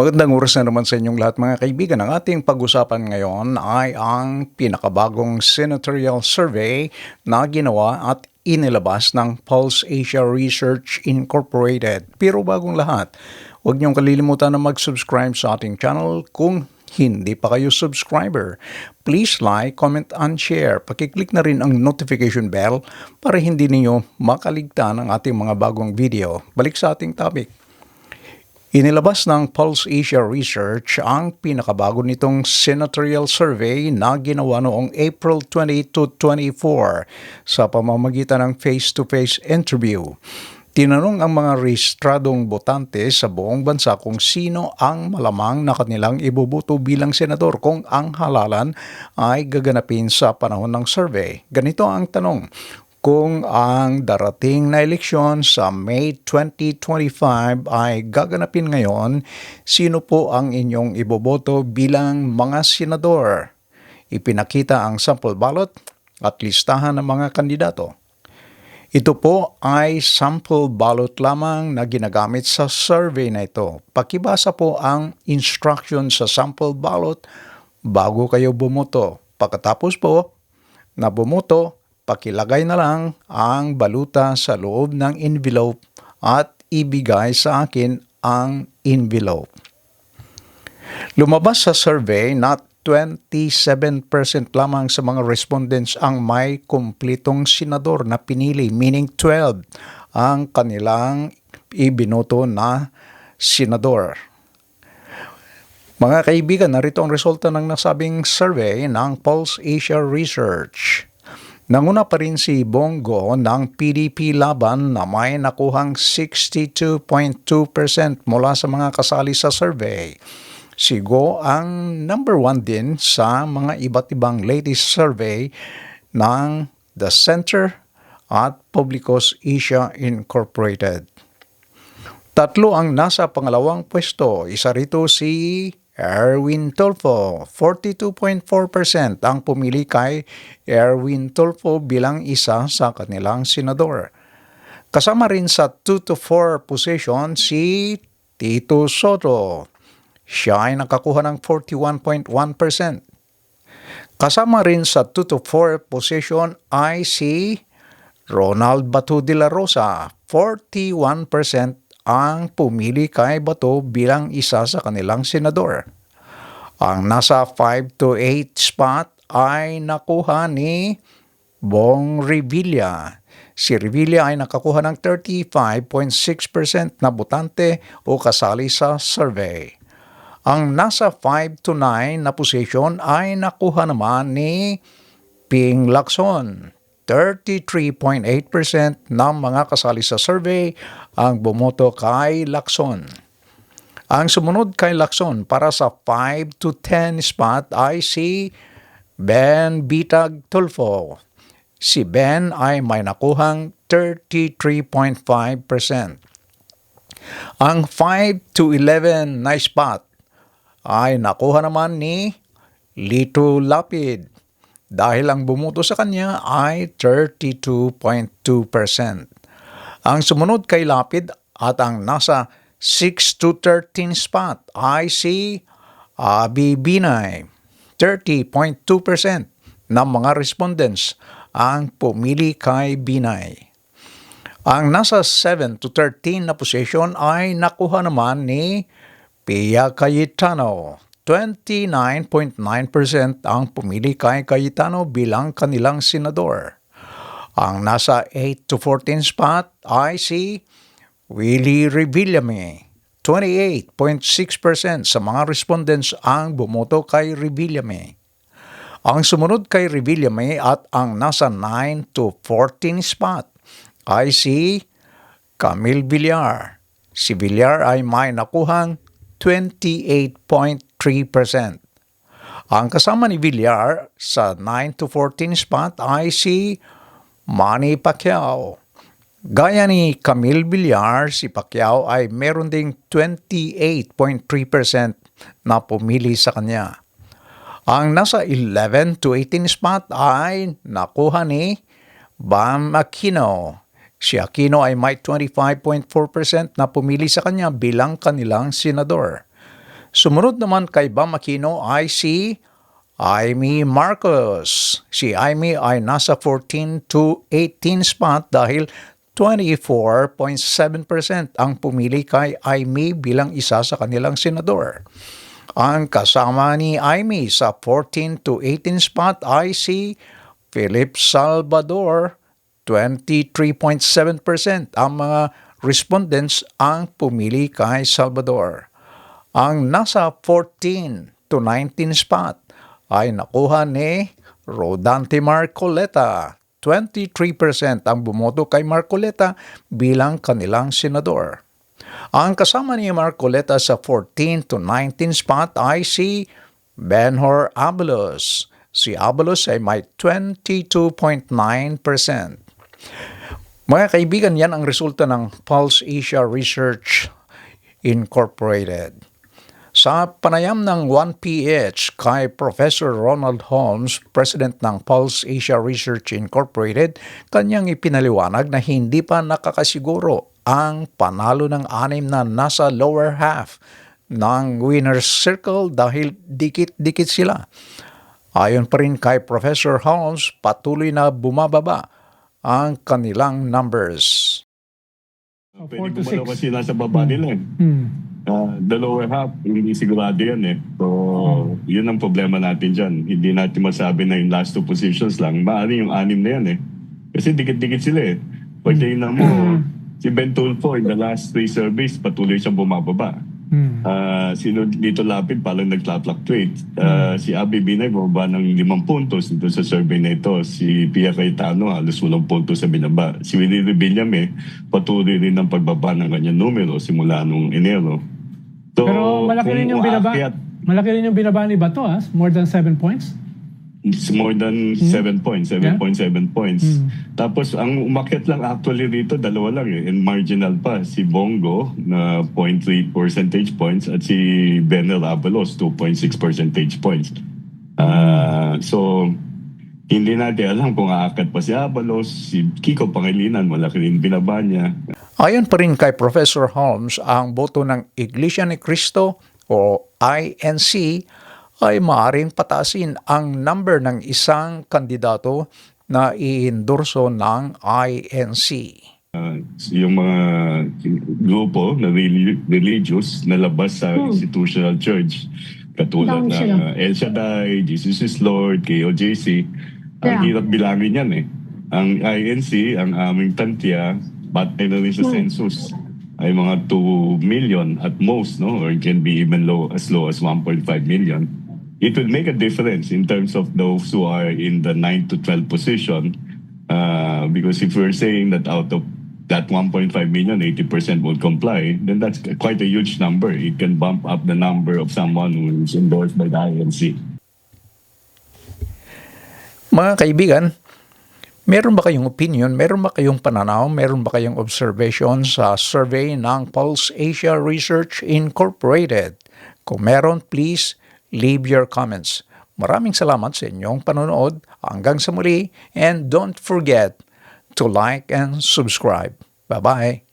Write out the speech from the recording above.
Magandang oras na naman sa inyong lahat mga kaibigan. Ang ating pag-usapan ngayon ay ang pinakabagong senatorial survey na ginawa at inilabas ng Pulse Asia Research Incorporated. Pero bagong lahat, huwag niyong kalilimutan na mag-subscribe sa ating channel kung hindi pa kayo subscriber. Please like, comment, and share. Pakiclick na rin ang notification bell para hindi ninyo makaligtan ang ating mga bagong video. Balik sa ating topic. Inilabas ng Pulse Asia Research ang pinakabago nitong senatorial survey na ginawa noong April 22 24 sa pamamagitan ng face-to-face interview. Tinanong ang mga rehistradong botante sa buong bansa kung sino ang malamang na kanilang ibubuto bilang senador kung ang halalan ay gaganapin sa panahon ng survey. Ganito ang tanong, kung ang darating na eleksyon sa May 2025 ay gaganapin ngayon, sino po ang inyong iboboto bilang mga senador? Ipinakita ang sample ballot at listahan ng mga kandidato. Ito po ay sample ballot lamang na ginagamit sa survey na ito. Pakibasa po ang instruction sa sample ballot bago kayo bumoto. Pagkatapos po na bumoto, pakilagay na lang ang baluta sa loob ng envelope at ibigay sa akin ang envelope. Lumabas sa survey na 27% lamang sa mga respondents ang may kumpletong senador na pinili, meaning 12 ang kanilang ibinoto na senador. Mga kaibigan, narito ang resulta ng nasabing survey ng Pulse Asia Research. Nanguna pa rin si Bongo ng PDP laban na may nakuhang 62.2% mula sa mga kasali sa survey. Si Go ang number one din sa mga iba't ibang latest survey ng The Center at Publicos Asia Incorporated. Tatlo ang nasa pangalawang pwesto. Isa rito si Erwin Tulfo, 42.4% ang pumili kay Erwin Tulfo bilang isa sa kanilang senador. Kasama rin sa 2 to 4 position si Tito Soto. Siya ay nakakuha ng 41.1%. Kasama rin sa 2 to 4 position ay si Ronald Batu de la Rosa, 41% ang pumili kay Bato bilang isa sa kanilang senador. Ang nasa 5 to 8 spot ay nakuha ni Bong Revilla. Si Revilla ay nakakuha ng 35.6% na botante o kasali sa survey. Ang nasa 5 to 9 na position ay nakuha naman ni Ping Lacson. 33.8% ng mga kasali sa survey ang bumoto kay Lacson. Ang sumunod kay Lacson para sa 5 to 10 spot ay si Ben Bitag Tulfo. Si Ben ay may nakuhang 33.5%. Ang 5 to 11 na spot ay nakuha naman ni Lito Lapid dahil ang bumuto sa kanya ay 32.2%. Ang sumunod kay Lapid at ang nasa 6 to 13 spot ay si Abi Binay. 30.2% ng mga respondents ang pumili kay Binay. Ang nasa 7 to 13 na position ay nakuha naman ni Pia Cayetano 29.9% ang pumili kay Cayetano bilang kanilang senador. Ang nasa 8 to 14 spot ay si Willie Revillame. 28.6% sa mga respondents ang bumoto kay Revillame. Ang sumunod kay Revillame at ang nasa 9 to 14 spot ay si Camille Villar. Si Villar ay may nakuhang 28.3%. Ang kasama ni Villar sa 9 to 14 spot ay si Manny Pacquiao. Gaya ni Camille Villar, si Pacquiao ay meron ding 28.3% na pumili sa kanya. Ang nasa 11 to 18 spot ay nakuha ni Bam Aquino Si Aquino ay may 25.4% na pumili sa kanya bilang kanilang senador. Sumunod naman kay Bam Aquino ay si Amy Marcos. Si Amy ay nasa 14 to 18 spot dahil 24.7% ang pumili kay Amy bilang isa sa kanilang senador. Ang kasama ni Amy sa 14 to 18 spot ay si Philip Salvador, 23.7% ang mga respondents ang pumili kay Salvador. Ang nasa 14 to 19 spot ay nakuha ni Rodante Marcoleta. 23% ang bumoto kay Marcoleta bilang kanilang senador. Ang kasama ni Marcoleta sa 14 to 19 spot ay si Benhor Abalos. Si Abalos ay may 22.9%. Mga kaibigan, yan ang resulta ng Pulse Asia Research Incorporated. Sa panayam ng 1PH kay Professor Ronald Holmes, President ng Pulse Asia Research Incorporated, kanyang ipinaliwanag na hindi pa nakakasiguro ang panalo ng anim na nasa lower half ng winner's circle dahil dikit-dikit sila. Ayon pa rin kay Professor Holmes, patuloy na bumababa ang kanilang numbers. Four Pwede six. kasi nasa baba nila eh. Hmm. Uh, the lower half, hindi sigurado yan eh. So, yun ang problema natin dyan. Hindi natin masabi na yung last two positions lang. Maaaring yung anim na yan eh. Kasi dikit-dikit sila eh. Pag tingnan mo, si Ben Tulfo in the last three surveys, patuloy siyang bumababa. Hmm. Uh, si Lito Lapid parang nagfluctuate. Uh, si Abby Binay bumaba ng limang puntos dito sa survey na ito. Si Pia Cayetano halos walang puntos sa binaba. Si Willie Revillame patuloy rin ang pagbaba ng kanyang numero simula nung Enero. So, Pero malaki rin yung binaba. Malaki rin yung binaba ni Bato, ah. More than 7 points. It's more than 7 points, 7.7 points. Hmm. Tapos ang umakyat lang actually dito, dalawa lang eh, and marginal pa. Si Bongo na 0.3 percentage points at si Benel Avalos 2.6 percentage points. Ah, so, hindi natin alam kung aakyat pa si Avalos, si Kiko Pangilinan, malaki rin binaba niya. Ayon pa rin kay Professor Holmes, ang boto ng Iglesia ni Cristo o INC ay maaaring patasin ang number ng isang kandidato na iendorso ng INC. Ah, yung mga grupo na reli- religious na labas sa institutional church katulad ng uh, El Shaddai, Jesus is Lord, KOJC. Ang Yeah. hirap bilangin yan eh. Ang INC, ang aming tantya, batay na rin sa census, ay mga 2 million at most, no? Or it can be even low as low as 1.5 million. It will make a difference in terms of those who are in the 9 to 12 position. Uh, because if we're saying that out of that 1.5 million, 80% will comply, then that's quite a huge number. It can bump up the number of someone who is endorsed by the INC. Mga kaibigan, meron ba kayong opinion, meron ba kayong pananaw, meron ba kayong observation sa survey ng Pulse Asia Research Incorporated? Kung meron, please leave your comments. Maraming salamat sa inyong panonood. Hanggang sa muli and don't forget to like and subscribe. Bye-bye.